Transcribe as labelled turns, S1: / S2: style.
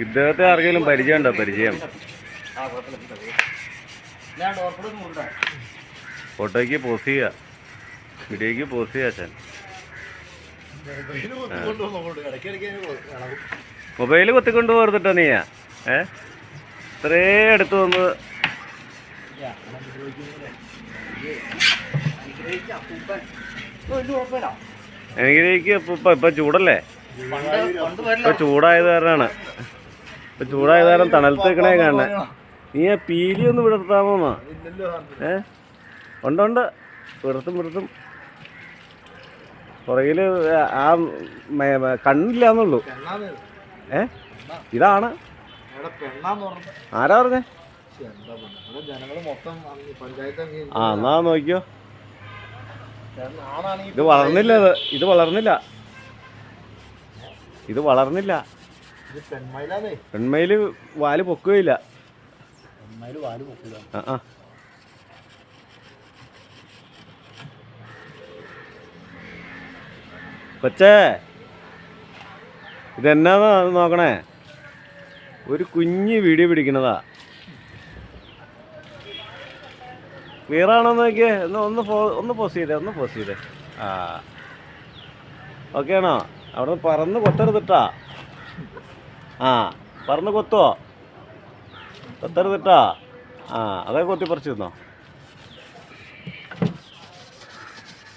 S1: ഇദ്ദേഹത്തെ ആർക്കെങ്കിലും പരിചയം ഉണ്ടോ പരിചയം. ഫോട്ടോയ്ക്ക് പോസ് ചെയ്യുക വീഡിയോയ്ക്ക് പോസ് ചെയ്യുക അച്ഛൻ. മൊബൈൽ കൊത്തിക്കൊണ്ട് പോർത്തിട്ടോ നീയാ ഏ? ഇത്രേ അടുത്ത് വന്ന്. എനിക്ക് ഇപ്പൊ ഇപ്പൊ ചൂടല്ലേ? ഇപ്പൊ ചൂടായത് കാരണമാണ് ഇപ്പൊ ചൂടായത് കാരണം തണലത്ത് കാണണേ നീ ആ പീലി ഒന്ന് വിടർത്താമോന്നാ ഏ? ഉണ്ടുണ്ട് ഉണ്ട്. വിടർത്തും വിടർത്തും. പുറകിൽ ആ കണ്ണില്ല എന്നുള്ളൂ ഏ? ഇതാണ്. ആരാ പറഞ്ഞേ? ആ എന്നാ നോക്കിയോ ഇത് വളർന്നില്ല ഇത് വളർന്നില്ല. ഇത് വളർന്നില്ല.
S2: പെൺമയിൽ വാൽ പൊക്കുകയില്ല.
S1: ആ കൊച്ചേ ഇതെന്നാ നോക്കണേ? ഒരു കുഞ്ഞ് വീഡിയോ പിടിക്കണതാ. ക്ലിയർ ആണോ നോക്കിയേ? ഒന്ന് ഒന്ന് ഒന്ന് പോസ് ചെയ്തേ ഒന്ന് പോസ് ചെയ്തേ. ആ. ഓക്കെ ആണോ അവിടെ പറന്ന് കൊത്തരുതിട്ടാ ആ പറന്ന് കൊത്തോ കൊത്തരുതിട്ടോ ആ അതൊക്കെ കൊത്തി പറിച്ചിരുന്നോ